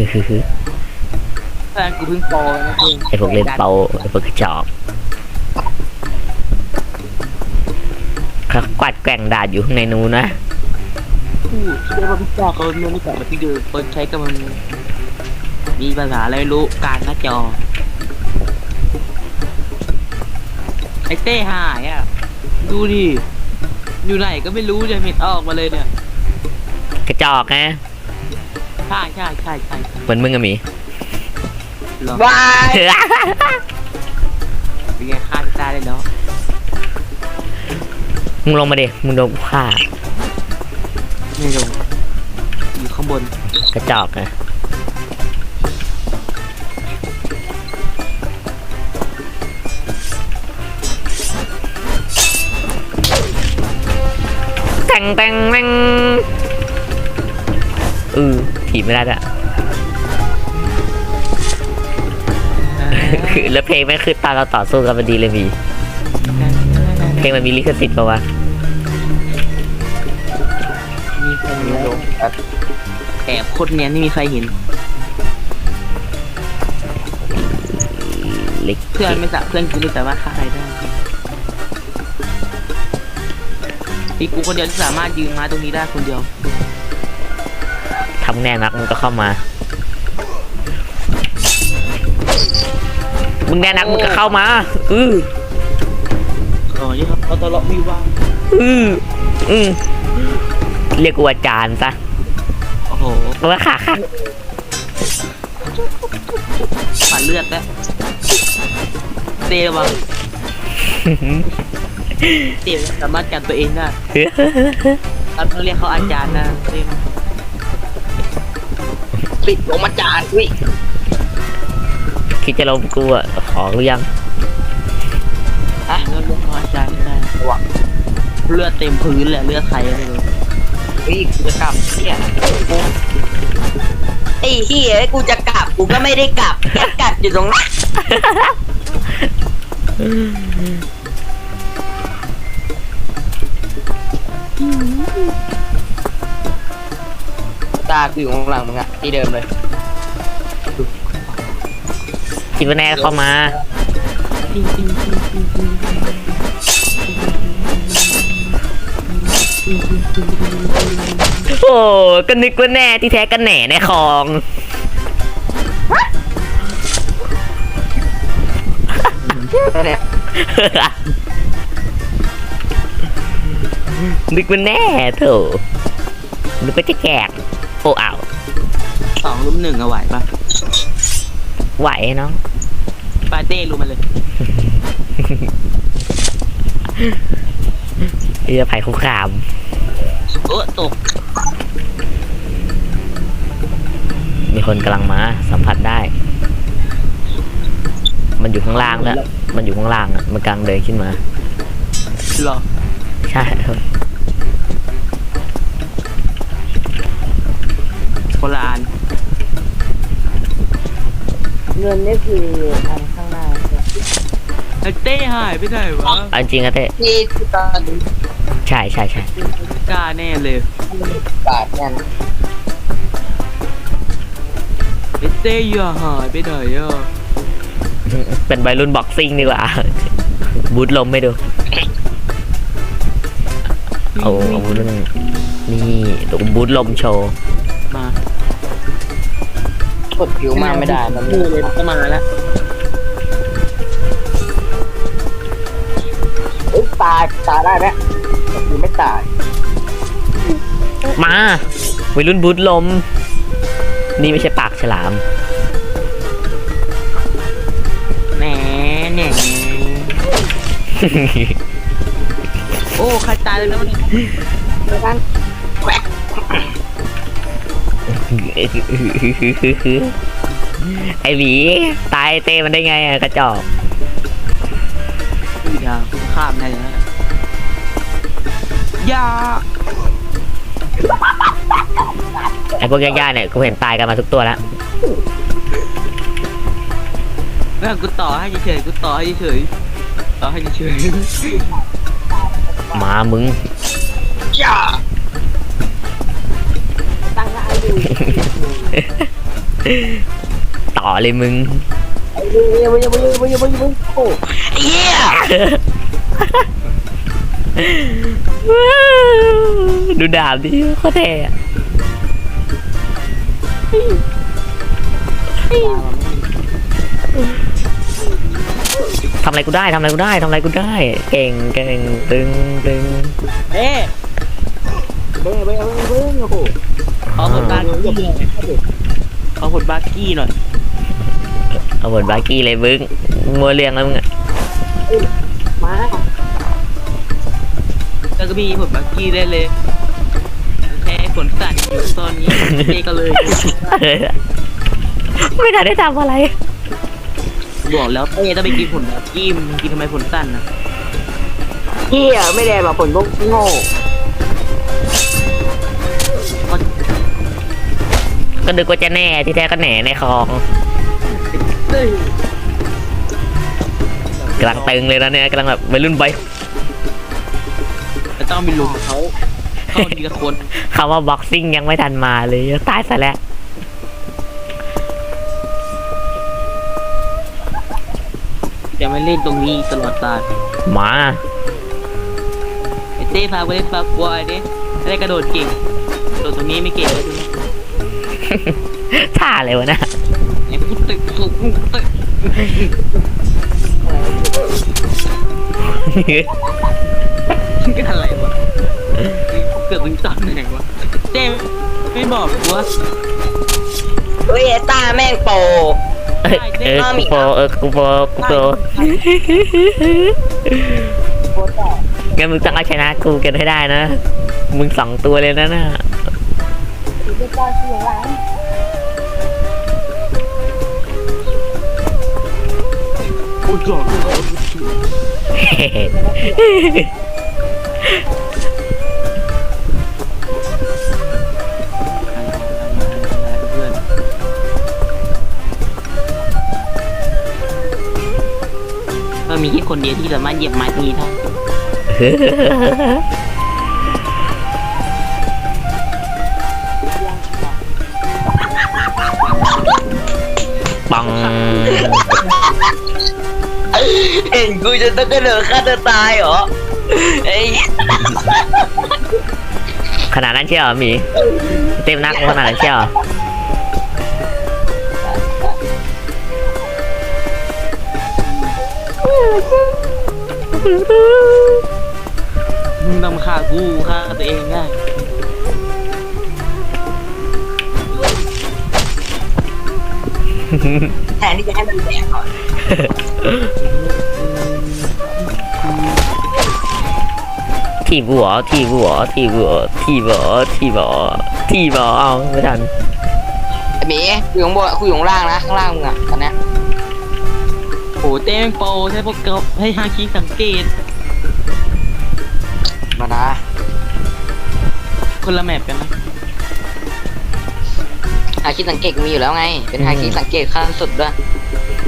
ฮึฮึฮึแฟนกูเพิ่งโตนะเพื่อนไอพวกเล่นเปาไอพวกกระจอกเขากวาดแกว่งดาดอยู่ข้างในนู้นนะพูดเรียกว่าพี่จอเขาเมื่อไม่กลับมาที่เดิมคนใช้กำลังมีภาษาอะไรไม่รู้กลารหน้าจอ ไอเต้หายอะ ดูดิอยู่ไหนก็ไม่รู้เลยเม็ดออกมาเลยเนี่ย กระจอกนะ ใช่ใช่ใช่ใช่เหมือนมึงอะหมีหรอวายเป็นไงฆ่าพี่ตาได้แล้วมึงลงมาดิมึงโดนกูฆ่าไม่ลงอยู่ข้างบนกระจอกนะแต่งแต่งแม่งเออ ถีบไม่ได้อะคือแล้วเพลงแม่งคือตอนเราต่อสู้กันมันดีเลยมีเพลงมันมีลิขสิทธิ์ปะวะมีใครเห็นลงแอบโคตรเนียนไม่มีใครเห็น ลิขเพื่อนไม่สะเพื่อนกูไม่สามารถฆ่าใครได้พี่กูคนเดียวที่สามารถยืนมาตรงนี้ได้คนเดียวทำแน่นักมึงก็เข้ามา มึงแน่นักมึงก็เข้ามา อืออ๋อนี่ครับเขาทะเลาะวิวาทอืออือเรียกกูอาจารย์ซะโอ้โหเพราะว่าขาขาผ่านเลือดแล้วเตะระวังเตะสามารถกันตัวเองได้เราต้องเรียกเขาอาจารย์นะเรียก ปิดลงมาจานอุ้ยคิดจะลงกูอะขอหรือยังอะเราเรียกเขาอาจารย์ก็ได้เลือดเต็มพื้นเลยเลือดใครก็ไม่รู้อุ้ยกูจะกลับเนี่ยกูไอ้เฮียกูจะกลับกูก็ไม่ได้กลับแค่กัดอยู่ตรงนั้น ตากูอยู่ข้างหลังมึงอะที่เดิมเลยคิดว่าแน่เข้ามาปิ้งปิ้งปิ้งปิ้งปิ้งโอ้ก็นึกว่าแน่ที่แท้ก็แหน่ในคลองเนี่ยนึกว่าแน่เถอะนึกว่าจะแกก โอ้อ้าวสองลุมหนึ่งเอาไหวปะไหวน้องปาเต้รู้มาเลย เรือภัยคุกคามโอ้ตกมีคนกำลังมา สัมผัสได้ มันอยู่ข้างล่างแล้ว มันอยู่ข้างล่างอะมันกำลังเดินขึ้นมา หรอ ใช่ ครับคนละอันเงินนี่คืออันข้างหน้าไอ้เต้หายไปไหนวะเอาจริงอะเต้ที่ตอนใช่ใช่ใช่กล้าแน่เลยบาทเนี่ยไอ้เต้อย่าหายไปไหนอะเป็นวัยรุ่นบ็อกซิ่งดีกว่า บูทลมไม่ดู เอาเอาบูทลมนี่ดูบูทลมโชว์ มา กดผิวมาไม่ได้มันมือเลยก็มาแล้วเอ้ยตายตายได้ไหมคือไม่ตาย มาวัยรุ่นบูทลม นี่ไม่ใช่ปากฉลาม แหน่แหน่โอ้ใครตายเลยแล้วเนี่ยท่านแขวก ไอหวีตายเต้มันได้ไงอะกระจอกอยู่ยาวข้ามได้แล้วนะอย่าไอพวกย่าๆเนี่ยกูเห็นตายกันมาทุกตัวแล้วเรื่องกูต่อให้เฉยๆกูต่อให้เฉยๆต่อให้เฉยหมามึง ตั้งหน้าอยู่ต่อเลยมึงไอ้เว้ยเว้ยเว้ยเว้ยเว้ยเว้ยโอ้ไอ้เหี้ยดูดาบดิโคตรเท่อะทำอะไรกูได้ทำอะไรกูได้ทำอะไรกูได้ เก่งเก่งตึงตึงเอ๊ะเว้ยเว้ยเว้ยเว้ยโอ้โหขอผลบาร์กี้หน่อย ขอผลบาร์กี้หน่อย เอาบทบาร์กี้เลยมึงมัวเรียงแล้วมึงอะมาแล้วก็มีผลบาร์กี้ได้เลยแค่ผลสั่นอยู่ตอนนี้เจก็เลย ไม่ทันได้ทำอะไร บอกแล้วเต้ต้องไปกินผลบาร์กี้มึงกินทำไมผลสั่นนะเหี้ยไม่ได้แบบผลพวกโง่ ก็นึกว่าจะแน่ที่แท้ก็แหน่ในคลองกำลังตึงเลยนะเนี่ยกำลังแบบวัยรุ่นใบจะต้องไปลุมเขาเข้าทีละคนคำว่าบ็อกซิ่งยังไม่ทันมาเลยตายซะแล้วจะมาเล่นตรงนี้ตลอดตามาไอ้เต้พาไปเล่นปากกวายดิได้กระโดดเก่งกระโดดตรงนี้ไม่เก่งเลย ท่าอะไรวะนะอะไรวะเกิดถึงตอนไหนวะเต้ไม่บอกกูว่าเฮ้ยตาแม่งโปเอ้ยเออกูโปเออกูโปกูโปงั้นมึงต้องเอาชนะกูกันให้ได้นะ มึงสองตัวเลยนะน่ะ โอ้ยจอดเพื่อนก็มีแค่คนเดียวที่สามารถเหยียบไม้ตรงนี้ได้ เห็นกูจะต้องกระโดดฆ่าตัวตายเหรอไอ้เหี้ยขนาดนั้นเชียวเหรอหมีเต็มนักขนาดนั้นเชียวเหรอมึงต้องฆ่ากูฆ่าตัวเองได้ แทนที่จะให้มันแดงก่อนทีบหัวทีบหัวทีบหัวทีบหัวทีบหัวทีบหัวเอาไม่ทันไอ้หมีคุยของบนคุยของล่างนะข้างล่างมึงอะตอนเนี้ยโอ้เต้แม่งโปรใช้พวกเกาให้ฮาคิสังเกต มานะคนละแมปกันนะ ฮาคิสังเกตมีอยู่แล้วไง เป็นฮาคิสังเกตขั้นสุดด้วย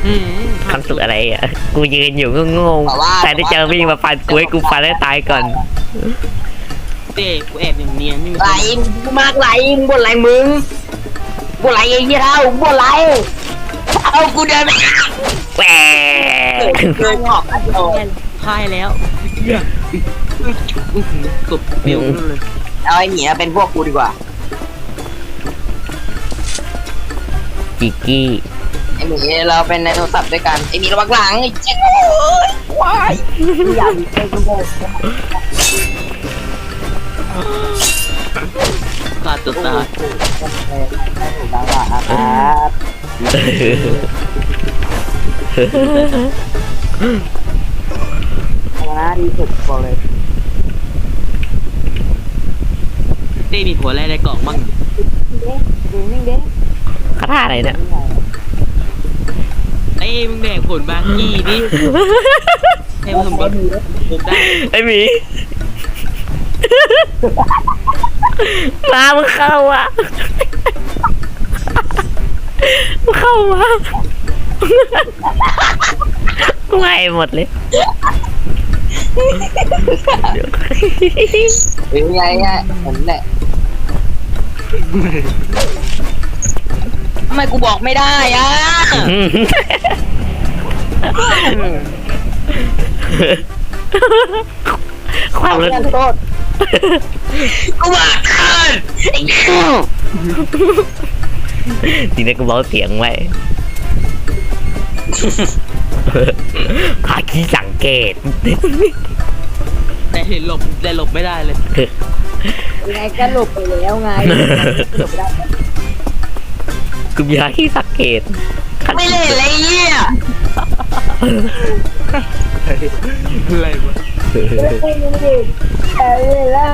อืมคำสุดอะไรอะ กูยืนอยู่งงแต่ว่าๆแต่ที่เจอวิ่งมาฟันกูให้กูฟันให้ตายก่อนเต้กูแอบอย่างเนียนไม่มีไหลมึงมากไหลมึงบนไหลมึงบนไหลไอ้เหี้ยเท่าบนไหลเอากูเดินไปแหวเดินออกกันโดนพ่ายแล้วเหี้ยอื้อหือกบเดียวนั่นเลยเอาไอ้หมีมาเป็นพวกกูดีกว่า จิกกี้ไอ้หมีเราเป็นในโทรศัพท์ด้วยกันไอ้หมีระวังหลังไอ้เจ๊โอ้ยวายอยากมีเจ๊กูโง่ขาดตัวตายดังว่าครับนะดีสุดบอกเลยเต้มีผัวอะไรในกล่องบ้างดูนิ่งเด้ คาถาอะไรเนี่ยเอ้ยมึงแดกผลบางกี้ดิให้ผสมบัติผมได้ไอหมี มามึงเข้าอะมึงเข้ามาไม่หมดเลยเป็นไงไงเหมือนแหละ ทำไมกูบอกไม่ได้อะความรู้โทษกูบอกเกินไอ้เหี้ยทีนี้กูเบาเสียงไว้หาที่สังเกต แต่เห็นหลบแต่หลบไม่ได้เลยยังไงก็หลบไปแล้วไงหลบได้ กูมีหาที่สังเกตไม่เล่นเลยไอ้เหี้ยอะไรวะ ไม่ไม่ไม่เออเล่า